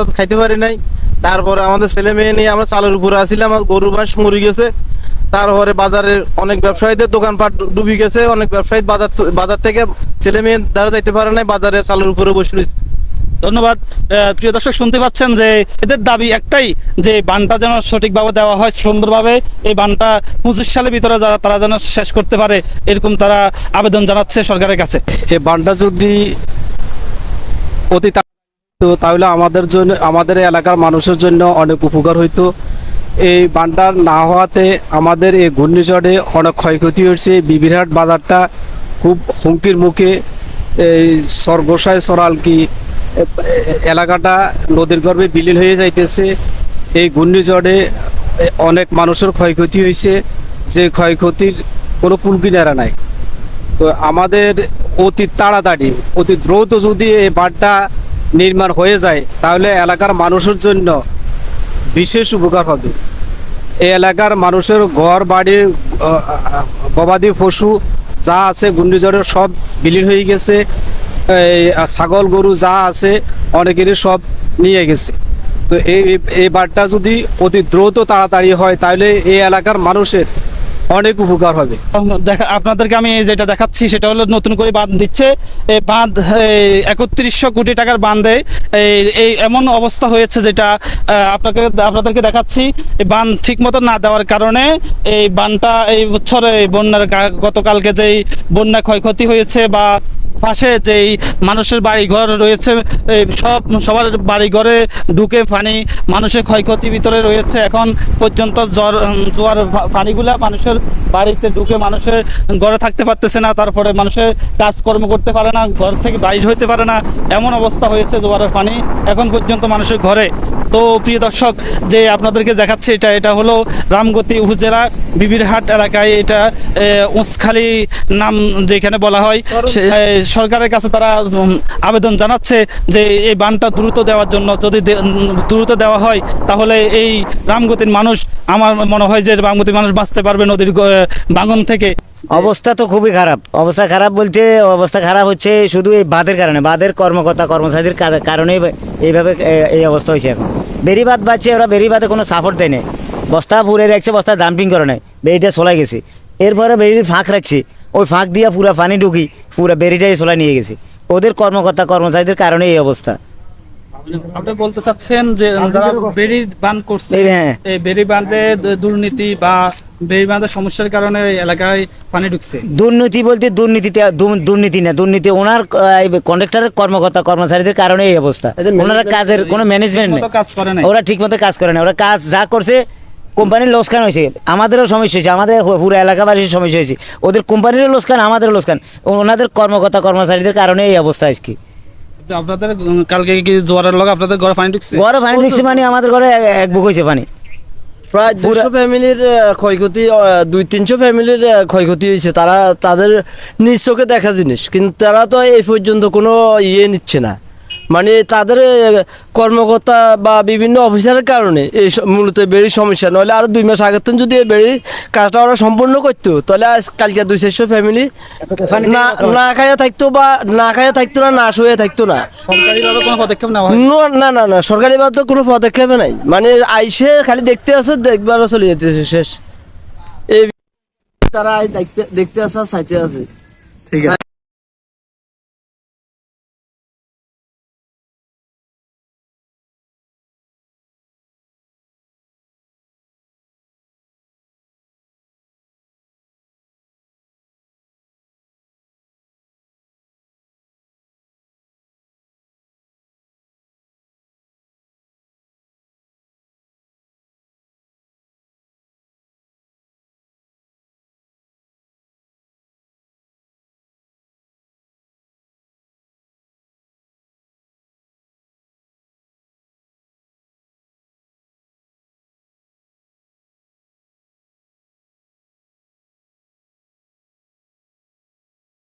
টাত খাইতে পারি নাই। তারপরে আমাদের ছেলে মেয়ে নিয়ে আমরা চালের উপরে আসছিলাম আর গরু মাস মরে গেছে। তারপরে বাজারের অনেক ব্যবসায়ীদের দোকানপাট ডুবি গেছে অনেক ব্যবসায়ী বাজার বাজার থেকে ছেলে মেয়ে দ্বারা যাইতে পারে নাই বাজারে চালের উপরে বসে রয়েছে। ধন্যবাদ। প্রিয় দর্শক শুনতে পাচ্ছেন যে এদের দাবি একটাই যে বানটা যেন সঠিকভাবে দেওয়া হয় সুন্দরভাবে এই বানটা পঁচিশ সালের ভিতরে যারা তারা যেন শেষ করতে পারে এরকম তারা আবেদন জানাচ্ছে সরকারের কাছে। এই বানটা যদি অতি হতো, তাহলে আমাদের জন্য আমাদের এলাকার মানুষের জন্য অনেক উপকার হইতো। এই বানটা না হওয়াতে আমাদের এই ঘূর্ণিঝড়ে অনেক ক্ষয়ক্ষতি হয়েছে। বিবিরহাট বাজারটা খুব হুমকির মুখে এই সর্বসায় সরালকি এলাকাটা নদীর গর্ভে বিলীন হয়ে যাইতেছে। এই ঘূর্ণিঝড়ে অনেক মানুষের ক্ষয়ক্ষতি হয়েছে যে ক্ষয়ক্ষতির কোনো কুল কিনারা নাই। তো আমাদের অতি তাড়াতাড়ি অতি দ্রুত যদি এই বাঁধটা নির্মাণ হয়ে যায়, তাহলে এলাকার মানুষের জন্য বিশেষ উপকার হবে। এই এলাকার মানুষের ঘর, বাড়ি গবাদি পশু যা আছে, ঘূর্ণিঝড়ের সব বিলীন হয়ে গেছে। ছাগল, গরু যা আছে, অনেকেরই সব নিয়ে গেছে। তো এই এই বাঁধটা যদি অতি দ্রুত তাড়াতাড়ি হয়, তাহলে এই এলাকার মানুষের অনেক উপকার হবে। দেখা, আপনাদেরকে আমি যেটা দেখাচ্ছি, সেটা হলো নতুন করে বাঁধ দিচ্ছে। এই বাঁধ একত্রিশশো কোটি টাকার বাঁধে। এই এমন অবস্থা হয়েছে যেটা আপনাকে, আপনাদেরকে দেখাচ্ছি। এই বাঁধ ঠিক মতো না দেওয়ার কারণে এই বানটা এই বছর বন্যার গতকালকে যেই বন্যা ক্ষয়ক্ষতি হয়েছে বা পাশে যেই মানুষের বাড়ি ঘর রয়েছে সব সবার বাড়ি ঘরে ঢুকে পানি, মানুষের ক্ষয়ক্ষতি ভিতরে রয়েছে। এখন পর্যন্ত জ্বর জোয়ার পানিগুলা মানুষের বাড়িতে ঢুকে মানুষের ঘরে থাকতে পারতেছে না, তারপরে মানুষের কাজকর্ম করতে পারে না, ঘর থেকে বাইর হইতে পারে না। এমন অবস্থা হয়েছে জোয়ারের পানি এখন পর্যন্ত মানুষের ঘরে। তো প্রিয় দর্শক, যে আপনাদেরকে দেখাচ্ছে এটা এটা হলো রামগতি উপজেলা বিবিরহাট এলাকায় এটা উঁচখালি নাম যেখানে বলা হয় সরকারের কাছে তারা আবেদন জানাচ্ছে যে এই বানটা দ্রুত দেওয়ার জন্য, যদি দ্রুত দেওয়া হয়, তাহলে এই রামগতির মানুষ, আমার মনে হয় যে রামগতির মানুষ বাঁচতে পারবে নদীর বাঙন থেকে। অবস্থা তো খুবই খারাপ। অবস্থা খারাপ বলতে, অবস্থা খারাপ হচ্ছে শুধু এই বাঁধের কারণে। বাঁধের কর্মকর্তা, কর্মচারীদের কা- কারণেই এইভাবে এই অবস্থা হয়েছে এখন। বেরিবাদ বাঁচছে, ওরা বেরিবাদে কোনো সাপোর্ট দেয় না বস্তা ফুরে রাখছে, বস্তা ডাম্পিং করে নেয় বেরিটা চলাই গেছে। এরপরে বেরির ফাঁক রাখছে। ওই ফাঁক দিয়া পুরা পানি ঢুকি পুরা বেরিটাই চলাই নিয়ে গেছে। ওদের কর্মকর্তা কর্মচারীদের কারণে এই অবস্থা। আপনি বলতে চাচ্ছেন যে যারা বেরি বান করছে এই হ্যাঁ। বেরি বাঁধে দুর্নীতি বা বেরি বাঁধের সমস্যার কারণে এলাকায় পানি ঢুকছে। দুর্নীতি বলতে দুর্নীতিতে দুর্নীতি না দুর্নীতি ওনার কন্ট্রাক্টরের কর্মকর্তা কর্মচারীদের কারণে এই অবস্থা। ওনারা কাজের কোনো ম্যানেজমেন্ট নেই। কাজ করে ওরা ঠিক মতো কাজ করে না ওরা কাজ যা করছে কোম্পানির লোসকান হয়েছে। আমাদেরও সমস্যা হয়েছে আমাদের পুরো এলাকাবাসীর সমস্যা হয়েছে। ওদের কোম্পানিরও লোসকান আমাদেরও লোসকান ওনাদের কর্মকর্তা কর্মচারীদের কারণে এই অবস্থা আজকে। আপনাদের কালকে কি জোয়ারের লগে আপনাদের ঘরে পানি ঢুকছে? ঘরে পানি ঢুকছে মানে আমাদের ঘরে এক- এক বুক হয়েছে পানি। প্রায় দুশো ফ্যামিলির ক্ষয়ক্ষতি দুই তিনশো ফ্যামিলির ক্ষয়ক্ষতি হয়েছে। তারা তাদের নিজ চোখে দেখা জিনিস কিন্তু তারা তো এই পর্যন্ত কোনো ইয়ে নিচ্ছে না। মানে তাদের কর্মকর্তা বা বিভিন্ন অফিসারের কারণে এই মূলত বেড়ির সমস্যা। নইলে আরও দুই মাস আগের যদি এই বেড়ির কাজটা ওরা সম্পূর্ণ করতো তাহলে আজ কালকে দুই চারশো ফ্যামিলি না না খাইয়া থাকতো বা না খাইয়া থাকতো না না শুয়ে থাকতো না। কোনো পদক্ষেপ নেওয়া হয় ন- না না না সরকারি বাদ তো কোনো পদক্ষেপে নাই। মানে আইসে খালি দেখতে আসে দেখবারও চলে যেতেছে শেষ। এই তারা দেখতে দেখতে আসে চাইতে আছে ঠিক আছে।